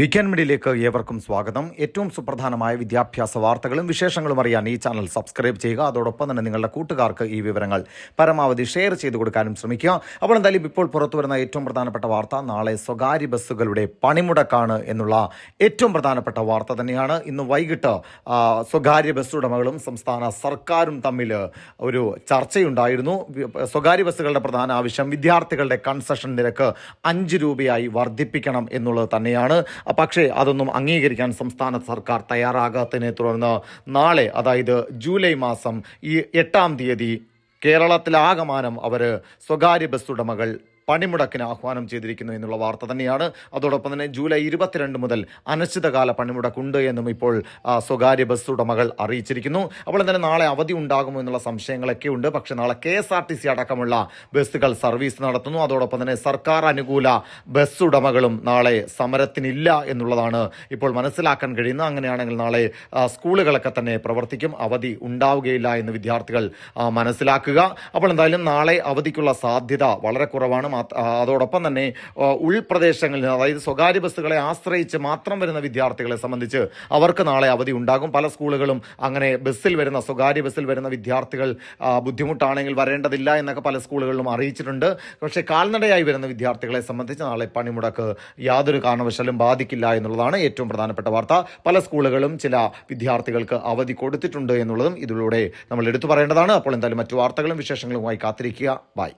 Weekend മീഡിയയിലേക്ക് ഏവർക്കും സ്വാഗതം. ഏറ്റവും സുപ്രധാനമായ വിദ്യാഭ്യാസ വാർത്തകളും വിശേഷങ്ങളും അറിയാൻ ഈ ചാനൽ സബ്സ്ക്രൈബ് ചെയ്യുക. അതോടൊപ്പം തന്നെ നിങ്ങളുടെ കൂട്ടുകാർക്ക് ഈ വിവരങ്ങൾ പരമാവധി ഷെയർ ചെയ്തു കൊടുക്കാനും ശ്രമിക്കുക. അപ്പോൾ എന്തായാലും ഇപ്പോൾ പുറത്തു വരുന്ന ഏറ്റവും പ്രധാനപ്പെട്ട വാർത്ത നാളെ സ്വകാര്യ ബസ്സുകളുടെ പണിമുടക്കാണ് എന്നുള്ള ഏറ്റവും പ്രധാനപ്പെട്ട വാർത്ത തന്നെയാണ്. ഇന്ന് വൈകിട്ട് സ്വകാര്യ ബസ് ഉടമകളും സംസ്ഥാന സർക്കാരും തമ്മിൽ ഒരു ചർച്ചയുണ്ടായിരുന്നു. സ്വകാര്യ ബസ്സുകളുടെ പ്രധാന ആവശ്യം വിദ്യാർത്ഥികളുടെ കൺസെഷൻ നിരക്ക് അഞ്ച് രൂപയായി വർദ്ധിപ്പിക്കണം എന്നുള്ളത് തന്നെയാണ്. പക്ഷേ അതൊന്നും അംഗീകരിക്കാൻ സംസ്ഥാന സർക്കാർ തയ്യാറാകാത്തതിനെ തുടർന്ന് നാളെ അതായത് ജൂലൈ മാസം ഈ എട്ടാം തീയതി കേരളത്തിലാകമാനം അവർ സ്വകാര്യ ബസ് ഉടമകൾ പണിമുടക്കിന് ആഹ്വാനം ചെയ്തിരിക്കുന്നു എന്നുള്ള വാർത്ത തന്നെയാണ്. അതോടൊപ്പം തന്നെ ജൂലൈ ഇരുപത്തിരണ്ട് മുതൽ അനിശ്ചിതകാല പണിമുടക്കുണ്ട് എന്നും ഇപ്പോൾ സ്വകാര്യ ബസ് ഉടമകൾ അറിയിച്ചിരിക്കുന്നു. അപ്പോൾ തന്നെ നാളെ അവധി ഉണ്ടാകുമോ എന്നുള്ള സംശയങ്ങളൊക്കെ ഉണ്ട്. പക്ഷേ നാളെ K S R T C അടക്കമുള്ള ബസ്സുകൾ സർവീസ് നടത്തുന്നു. അതോടൊപ്പം തന്നെ സർക്കാർ അനുകൂല ബസ് ഉടമകളും നാളെ സമരത്തിനില്ല എന്നുള്ളതാണ് ഇപ്പോൾ മനസ്സിലാക്കാൻ കഴിയുന്നത്. അങ്ങനെയാണെങ്കിൽ നാളെ സ്കൂളുകളൊക്കെ തന്നെ പ്രവർത്തിക്കും. അവധി ഉണ്ടാവുകയില്ല എന്ന് വിദ്യാർത്ഥികൾ മനസ്സിലാക്കുക. അപ്പോൾ എന്തായാലും നാളെ അവധിക്കുള്ള സാധ്യത വളരെ കുറവാണ്. അതോടൊപ്പം തന്നെ ഉൾപ്രദേശങ്ങളിൽ അതായത് സ്വകാര്യ ബസ്സുകളെ ആശ്രയിച്ച് മാത്രം വരുന്ന വിദ്യാർത്ഥികളെ സംബന്ധിച്ച് അവർക്ക് നാളെ അവധി ഉണ്ടാകും. പല സ്കൂളുകളും അങ്ങനെ ബസ്സിൽ വരുന്ന സ്വകാര്യ ബസ്സിൽ വരുന്ന വിദ്യാർത്ഥികൾ ബുദ്ധിമുട്ടാണെങ്കിൽ വരേണ്ടതില്ല എന്നൊക്കെ പല സ്കൂളുകളിലും അറിയിച്ചിട്ടുണ്ട്. പക്ഷേ കാൽനടയായി വരുന്ന വിദ്യാർത്ഥികളെ സംബന്ധിച്ച് നാളെ പണിമുടക്ക് യാതൊരു കാരണവശാലും ബാധിക്കില്ല എന്നുള്ളതാണ് ഏറ്റവും പ്രധാനപ്പെട്ട വാർത്ത. പല സ്കൂളുകളും ചില വിദ്യാർത്ഥികൾക്ക് അവധി കൊടുത്തിട്ടുണ്ട് എന്നുള്ളതും ഇതിലൂടെ നമ്മൾ എടുത്തു പറയേണ്ടതാണ്. അപ്പോൾ എന്തായാലും മറ്റു വാർത്തകളും വിശേഷങ്ങളുമായി കാത്തിരിക്കുക. ബൈ.